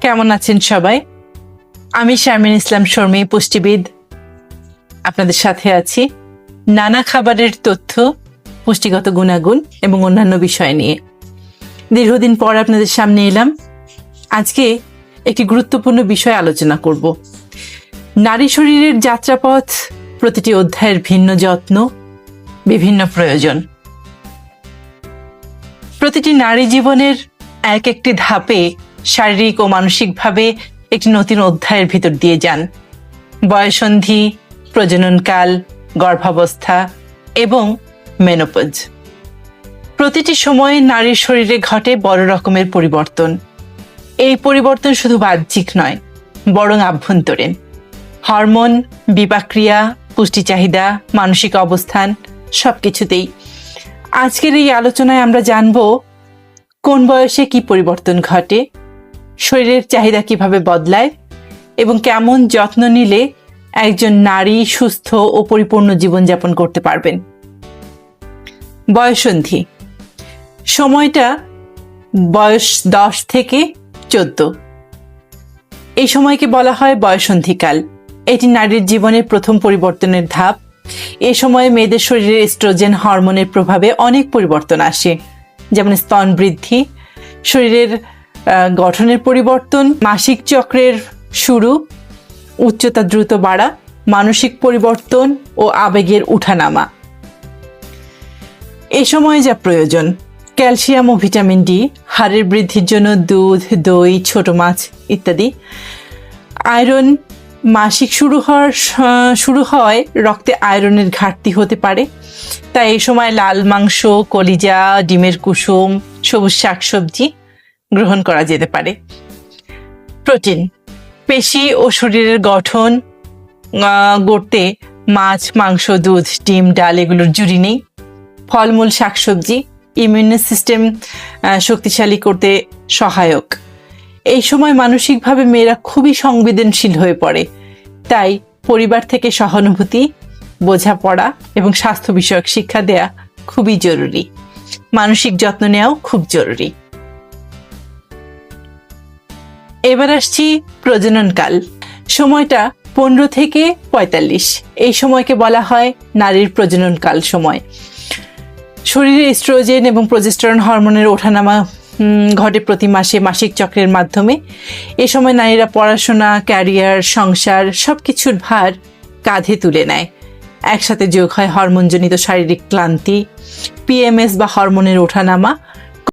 কেমন আছেন সবাই? আমি শারমিন ইসলাম শর্মী পুষ্টিবিদ। আপনাদের সাথে আছি নানা খাবারের তথ্য, পুষ্টিগত গুণাগুণ এবং অন্যান্য বিষয় নিয়ে। দীর্ঘদিন পর আপনাদের সামনে এলাম। আজকে একটি গুরুত্বপূর্ণ বিষয় আলোচনা করব। নারী শরীরের যাত্রাপথ, প্রতিটি অধ্যায়ের ভিন্ন যত্ন, বিভিন্ন প্রয়োজন। প্রতিটি নারী জীবনের এক একটি ধাপে শারীরিক ও মানসিকভাবে একটি নতুন অধ্যায়ের ভিতর দিয়ে যান। বয়সন্ধি, প্রজননকাল, গর্ভাবস্থা এবং মেনোপজ। প্রতিটি সময়ে নারীর শরীরে ঘটে বড় রকমের পরিবর্তন। এই পরিবর্তন শুধু বাহ্যিক নয়, বরং আভ্যন্তরীণ। হরমোন বিপাক্রিয়া পুষ্টি চাহিদা মানসিক অবস্থান সবকিছুতেই। আজকের এই আলোচনায় আমরা জানব কোন বয়সে কি পরিবর্তন ঘটে শরীরের চাহিদা কীভাবে বদলায় এবং কেমন যত্ন নিলে একজন নারী সুস্থ ও পরিপূর্ণ জীবনযাপন করতে পারবেন? বয়সন্ধি। সময়টা বয়স দশ থেকে চোদ্দ। এই সময়কে বলা হয় বয়সন্ধিকাল। এটি নারীর জীবনের প্রথম পরিবর্তনের ধাপ। এ সময়ে মেয়েদের শরীরে এস্ট্রোজেন হরমোনের প্রভাবে অনেক পরিবর্তন আসে। যেমন স্তন বৃদ্ধি, শরীরের গঠনের পরিবর্তন, মাসিক চক্রের শুরু, উচ্চতা দ্রুত বাড়া, মানসিক পরিবর্তন ও আবেগের উঠানামা। এই সময় যা প্রয়োজন, ক্যালসিয়াম ও ভিটামিন ডি, হাড়ের বৃদ্ধির জন্য দুধ, দই, ছোট মাছ ইত্যাদি। আয়রন মাসিক শুরু হওয়ার শুরু হয় রক্তে আয়রনের ঘাটতি হতে পারে। তাই এই সময় লাল মাংস, কলিজা, ডিমের কুসুম, সবুজ শাকসবজি গ্রহণ করা যেতে পারে। প্রোটিন, পেশি ও শরীরের গঠন গড়তে মাছ, মাংস, দুধ, ডিম, ডাল এগুলোর জুড়ি নেই। ফলমূল, শাকসবজি, ইমিউন সিস্টেম শক্তিশালী করতে সহায়ক। এই সময় মানসিকভাবে মেয়েরা খুবই সংবেদনশীল হয়ে পড়ে। তাই পরিবার থেকে সহানুভূতি, বোঝাপড়া এবং স্বাস্থ্য বিষয়ক শিক্ষা দেয়া খুবই জরুরি। মানসিক যত্ন নেওয়াও খুব জরুরি। এবার আসছি প্রজননকাল। সময়টা পনেরো থেকে পঁয়তাল্লিশ। এই সময়কে বলা হয় নারীর প্রজননকাল সময়। শরীরে এস্ট্রোজেন এবং প্রজেস্টেরন হরমোনের ওঠানামা ঘটে প্রতি মাসে মাসিক চক্রের মাধ্যমে। এ সময় নারীরা পড়াশোনা, ক্যারিয়ার, সংসার সব কিছুর ভার কাঁধে তুলে নেয়। একসাথে যোগ হয় হরমোনজনিত শারীরিক ক্লান্তি পিএমএস বা হরমোনের ওঠানামা